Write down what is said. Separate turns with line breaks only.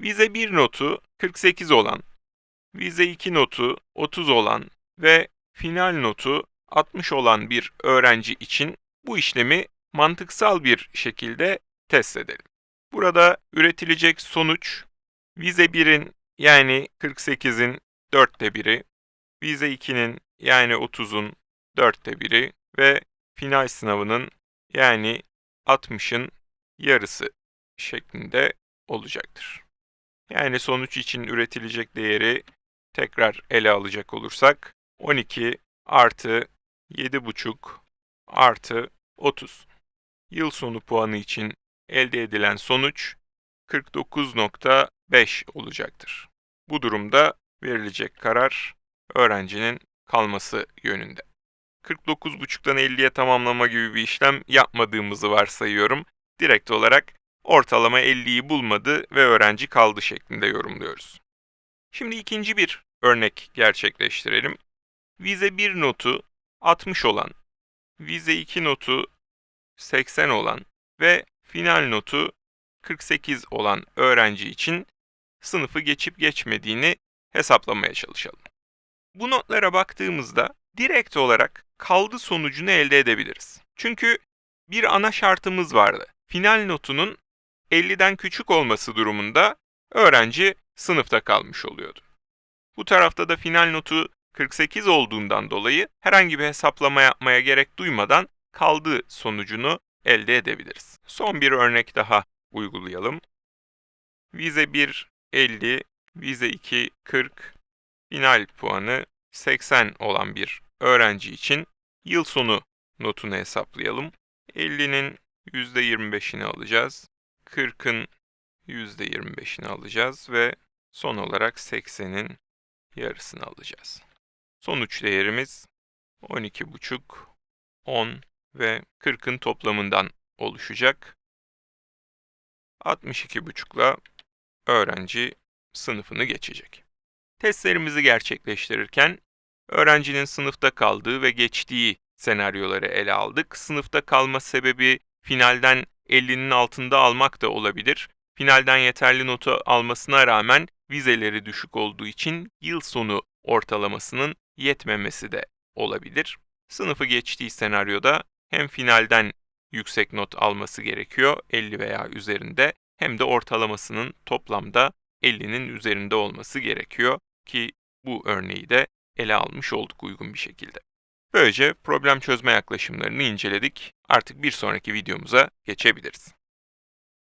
Vize 1 notu 48 olan, vize 2 notu 30 olan ve final notu 60 olan bir öğrenci için bu işlemi mantıksal bir şekilde test edelim. Burada üretilecek sonuç vize 1'in yani 48'in dörtte biri, vize 2'nin yani 30'un dörtte biri ve final sınavının yani 60'ın yarısı şeklinde olacaktır. Yani sonuç için üretilecek değeri tekrar ele alacak olursak 12 artı 7,5 artı 30. Yıl sonu puanı için elde edilen sonuç 49.5 olacaktır. Bu durumda verilecek karar öğrencinin kalması yönünde. 49.5'tan 50'ye tamamlama gibi bir işlem yapmadığımızı varsayıyorum. Direkt olarak ortalama 50'yi bulmadı ve öğrenci kaldı şeklinde yorumluyoruz. Şimdi ikinci bir örnek gerçekleştirelim. Vize 1 notu 60 olan, vize 2 notu 80 olan ve final notu 48 olan öğrenci için sınıfı geçip geçmediğini hesaplamaya çalışalım. Bu notlara baktığımızda direkt olarak kaldı sonucunu elde edebiliriz. Çünkü bir ana şartımız vardı. Final notunun 50'den küçük olması durumunda öğrenci sınıfta kalmış oluyordu. Bu tarafta da final notu 48 olduğundan dolayı herhangi bir hesaplama yapmaya gerek duymadan kaldığı sonucunu elde edebiliriz. Son bir örnek daha uygulayalım. Vize 1 50, vize 2 40, final puanı 80 olan bir öğrenci için yıl sonu notunu hesaplayalım. 50'nin %25'ini alacağız. 40'ın %25'ini alacağız ve son olarak 80'in yarısını alacağız. Sonuç değerimiz 12,5, 10 ve 40'ın toplamından oluşacak. 62,5'la öğrenci sınıfını geçecek. Testlerimizi gerçekleştirirken öğrencinin sınıfta kaldığı ve geçtiği senaryoları ele aldık. Sınıfta kalma sebebi finalden 50'nin altında almak da olabilir. Finalden yeterli notu almasına rağmen vizeleri düşük olduğu için yıl sonu ortalamasının yetmemesi de olabilir. Sınıfı geçtiği senaryoda hem finalden yüksek not alması gerekiyor 50 veya üzerinde hem de ortalamasının toplamda 50'nin üzerinde olması gerekiyor ki bu örneği de ele almış olduk uygun bir şekilde. Böylece problem çözme yaklaşımlarını inceledik. Artık bir sonraki videomuza geçebiliriz.